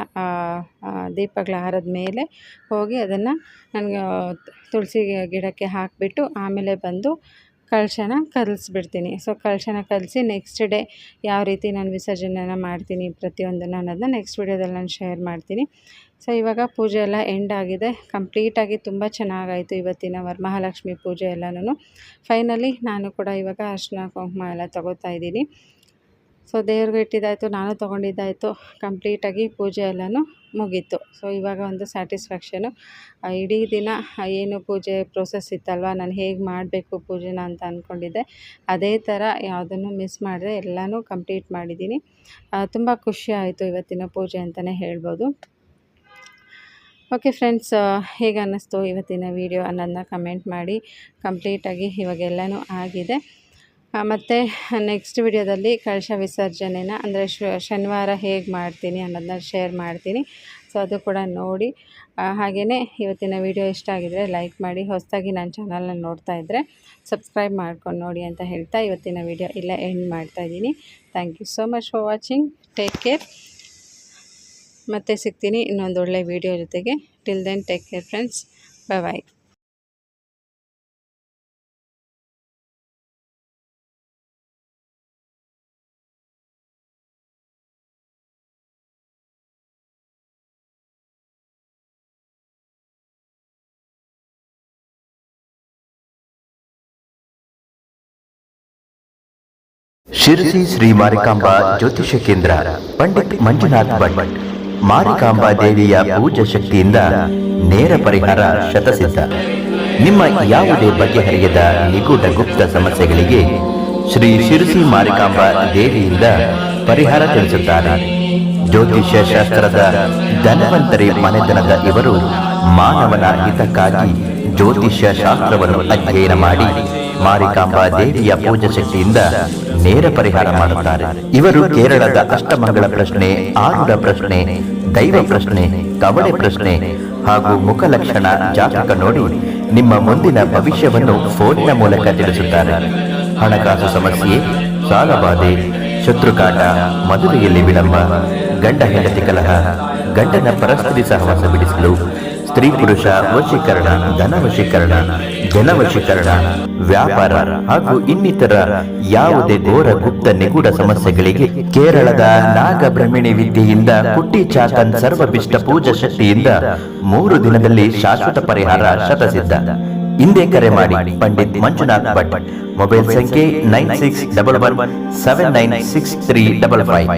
ದೀಪಗಳು ಆರಿದ ಮೇಲೆ ಹೋಗಿ ಅದನ್ನು ನನಗೆ ತುಳಸಿ ಗಿಡಕ್ಕೆ ಹಾಕಿಬಿಟ್ಟು ಆಮೇಲೆ ಬಂದು ಕಳಶನ ಕಲಿಸ್ಬಿಡ್ತೀನಿ. ಸೊ ಕಳಶನ ಕಲಿಸಿ ನೆಕ್ಸ್ಟ್ ಡೇ ಯಾವ ರೀತಿ ನಾನು ವಿಸರ್ಜನೆನ ಮಾಡ್ತೀನಿ ಪ್ರತಿಯೊಂದನ್ನು ಅನ್ನೋದನ್ನ ನೆಕ್ಸ್ಟ್ ವೀಡಿಯೋದಲ್ಲಿ ನಾನು ಶೇರ್ ಮಾಡ್ತೀನಿ. ಸೊ ಇವಾಗ ಪೂಜೆ ಎಲ್ಲ ಎಂಡ್ ಆಗಿದೆ. ಕಂಪ್ಲೀಟಾಗಿ ತುಂಬ ಚೆನ್ನಾಗಾಯಿತು ಇವತ್ತಿನ ವರಮಹಾಲಕ್ಷ್ಮಿ ಪೂಜೆ ಎಲ್ಲನೂ ಫೈನಲಿ ನಾನು ಕೂಡ ಇವಾಗ ಅರ್ಶಿನ, ಕುಂಕುಮ ಎಲ್ಲ ತೊಗೋತಾ ಇದ್ದೀನಿ. ಸೊ ದೇವ್ರಿಗೆ ಇಟ್ಟಿದ್ದಾಯಿತು, ನಾನು ತೊಗೊಂಡಿದ್ದಾಯಿತು. ಕಂಪ್ಲೀಟಾಗಿ ಪೂಜೆ ಎಲ್ಲನೂ ಮುಗೀತು. ಸೊ ಇವಾಗ ಒಂದು ಸ್ಯಾಟಿಸ್ಫ್ಯಾಕ್ಷನು. ಇಡೀ ದಿನ ಏನು ಪೂಜೆ ಪ್ರೋಸೆಸ್ ಇತ್ತಲ್ವ, ನಾನು ಹೇಗೆ ಮಾಡಬೇಕು ಪೂಜೆನ ಅಂತ ಅಂದ್ಕೊಂಡಿದ್ದೆ ಅದೇ ಥರ ಯಾವುದನ್ನು ಮಿಸ್ ಮಾಡಿದೆ ಎಲ್ಲನೂ ಕಂಪ್ಲೀಟ್ ಮಾಡಿದ್ದೀನಿ. ತುಂಬ ಖುಷಿ ಆಯಿತು ಇವತ್ತಿನ ಪೂಜೆ ಅಂತಲೇ ಹೇಳ್ಬೋದು. ಓಕೆ ಫ್ರೆಂಡ್ಸ್ ಹೇಗೆ ಅನ್ನಿಸ್ತು ಇವತ್ತಿನ ವೀಡಿಯೋ ಅನ್ನೋದನ್ನ ಕಮೆಂಟ್ ಮಾಡಿ. ಕಂಪ್ಲೀಟಾಗಿ ಇವಾಗೆಲ್ಲನೂ ಆಗಿದೆ. ಮತ್ತು ನೆಕ್ಸ್ಟ್ ವಿಡಿಯೋದಲ್ಲಿ ಕಳಶ ವಿಸರ್ಜನೆನ, ಅಂದರೆ ಶನಿವಾರ ಹೇಗೆ ಮಾಡ್ತೀನಿ ಅನ್ನೋದನ್ನ ಶೇರ್ ಮಾಡ್ತೀನಿ. ಸೊ ಅದು ಕೂಡ ನೋಡಿ. ಹಾಗೆಯೇ ಇವತ್ತಿನ ವಿಡಿಯೋ ಇಷ್ಟ ಆಗಿದರೆ ಲೈಕ್ ಮಾಡಿ. ಹೊಸದಾಗಿ ನನ್ನ ಚಾನಲ್ನ ನೋಡ್ತಾ ಇದ್ದರೆ ಸಬ್ಸ್ಕ್ರೈಬ್ ಮಾಡ್ಕೊಂಡು ನೋಡಿ ಅಂತ ಹೇಳ್ತಾ ಇವತ್ತಿನ ವಿಡಿಯೋ ಇಲ್ಲ ಎಂಡ್ ಮಾಡ್ತಾಯಿದ್ದೀನಿ thank you so much for watching take care ಮತ್ತೆ ಸಿಗ್ತೀನಿ ಇನ್ನೊಂದು ಒಳ್ಳೆ ವಿಡಿಯೋ ಜೊತೆಗೆ. Till then take care friends bye bye Sirsi Shri Marikamba ಜ್ಯೋತಿಷ ಕೇಂದ್ರ, ಪಂಡಿತ್ ಮಂಜುನಾಥ್ ಭಟ್, ಮಾರಿಕಾಂಬಾ ದೇವಿಯ ಪೂಜಾ ಶಕ್ತಿಯಿಂದ ನೇರ ಪರಿಹಾರ ಶತಸಿದ್ಧ. ನಿಮ್ಮ ಯಾವುದೇ ಬಗೆಹರಿಯದ ನಿಗೂಢ ಗುಪ್ತ ಸಮಸ್ಯೆಗಳಿಗೆ ಶ್ರೀ ಶಿರಸಿ ಮಾರಿಕಾಂಬಾ ದೇವಿಯಿಂದ ಪರಿಹಾರ ತಿಳಿಸುತ್ತಾರೆ. ಜ್ಯೋತಿಷ್ಯ ಶಾಸ್ತ್ರದ ಧನವಂತರಿ ಮನೆತನದ ಇವರು ಮಾನವನ ಹಿತಕ್ಕಾಗಿ ಜ್ಯೋತಿಷ್ಯ ಶಾಸ್ತ್ರವನ್ನು ಅಧ್ಯಯನ ಮಾಡಿ ಮಾರಿಕಾಂಬಾ ದೇವಿಯ ಪೂಜಾ ಶಕ್ತಿಯಿಂದ ನೇರ ಪರಿಹಾರ ಮಾಡುತ್ತಾರೆ. ಇವರು ಕೇರಳದ ಅಷ್ಟಮಂಗಳ ಪ್ರಶ್ನೆ ಆರುಡ ಪ್ರಶ್ನೆ, ದೈವ ಪ್ರಶ್ನೆ, ಕವಳೆ ಪ್ರಶ್ನೆ ಹಾಗೂ ಮುಖಲಕ್ಷಣ ಜಾತಕ ನೋಡಿ ನಿಮ್ಮ ಮುಂದಿನ ಭವಿಷ್ಯವನ್ನು ಫೋನಿನ ಮೂಲಕ ತಿಳಿಸುತ್ತಾರೆ. ಹಣಕಾಸು ಸಮಸ್ಯೆ ಸಾಲಬಾಧೆ ಶತ್ರುಕಾಟ, ಮದುವೆಯಲ್ಲಿ ವಿಳಂಬ, ಗಂಡ ಹೆಂಡತಿ ಕಲಹ, ಗಂಡನ ಪರಸ್ಪರಿ ಸಹವಾಸ ಬಿಡಿಸಲು ಸ್ತ್ರೀ ಪುರುಷ ವಶೀಕರಣ, ಧನ ವಶೀಕರಣ, ಜನ ವಶೀಕರಣ, ವ್ಯಾಪಾರ ಹಾಗೂ ಇನ್ನಿತರ ಯಾವುದೇ ಘೋರ ಗುಪ್ತ ನಿಗೂಢ ಸಮಸ್ಯೆಗಳಿಗೆ ಕೇರಳದ ನಾಗಬ್ರಹ್ಮಿಣಿ ವಿದ್ಯೆಯಿಂದ ಕುಟ್ಟಿ ಚಾತನ್ ಸರ್ವಭಿಷ್ಟ ಪೂಜಾ ಶಕ್ತಿಯಿಂದ ಮೂರು ದಿನದಲ್ಲಿ ಶಾಶ್ವತ ಪರಿಹಾರ ಶತಸಿದ್ಧ. ಹಿಂದೆ ಕರೆ ಮಾಡಿ, ಪಂಡಿತ್ ಮಂಜುನಾಥ್ ಭಟ್. ಮೊಬೈಲ್ ಸಂಖ್ಯೆ nine six double one, seven nine six three double five.